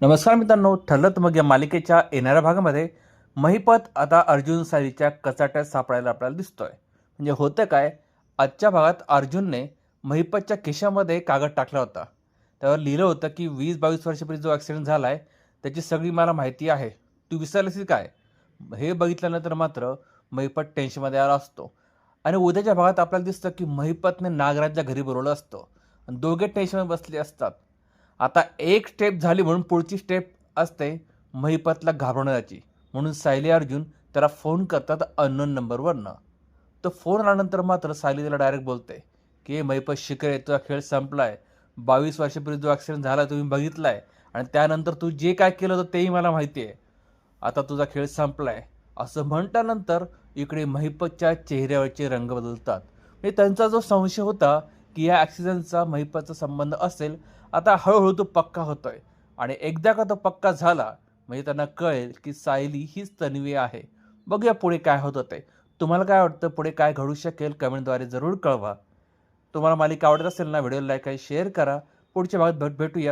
नमस्कार मित्रांनो ठरलं मग या मालिकेच्या येणाऱ्या भागामध्ये महिपत आता अर्जुन साईच्या कचाट्यात सापडायला आपल्याला दिसतोय. म्हणजे होतं काय आजच्या भागात अर्जुनने महिपतच्या खिशामध्ये कागद टाकला होता. त्यावर लिहिलं होतं की वीस बावीस वर्षापूर्वी जो ॲक्सिडेंट झाला आहे त्याची सगळी मला माहिती आहे. तू विसरलीस काय? हे बघितल्यानंतर मात्र महिपत टेन्शनमध्ये आला असतो. आणि उद्याच्या भागात आपल्याला दिसतं की महिपतने नागराजच्या घरी बोलवलं असतं. आणि दोघे टेन्शनमध्ये बसले असतात. आता एक स्टेप झाली म्हणून पुढची स्टेप असते महिपतला घाबरण्याची म्हणून सायली अर्जुन त्याला फोन करतात अननोन नंबरवरनं तर फोन आल्यानंतर मात्र सायली त्याला डायरेक्ट बोलते की महिपत शिकरे तुझा खेळ संपला आहे बावीस वर्षापूर्वी जो ॲक्सिडेंट झाला तुम्ही बघितला आहे आणि त्यानंतर तू जे काय केलं होतं तेही मला माहिती आहे. आता तुझा खेळ संपला आहे असं म्हटल्यानंतर इकडे महिपतच्या चेहऱ्यावरचे रंग बदलतात. म्हणजे त्यांचा जो संशय होता की या ॲक्सिडेंटचा महिपतचा संबंध असेल आता हळूहळू तो पक्का होतोय. आणि एकदा का तो पक्का झाला म्हणजे त्यांना कळेल की सायली हीच तन्वी आहे. बघूया पुढे काय होत ते तुम्हाला काय वाटतं? पुढे काय घडू शकेल? कमेंटद्वारे जरूर कळवा. तुम्हाला मालिका आवडत असेल ना व्हिडिओ लाईक आणि शेअर करा. पुढच्या भागात भेट भेटूया.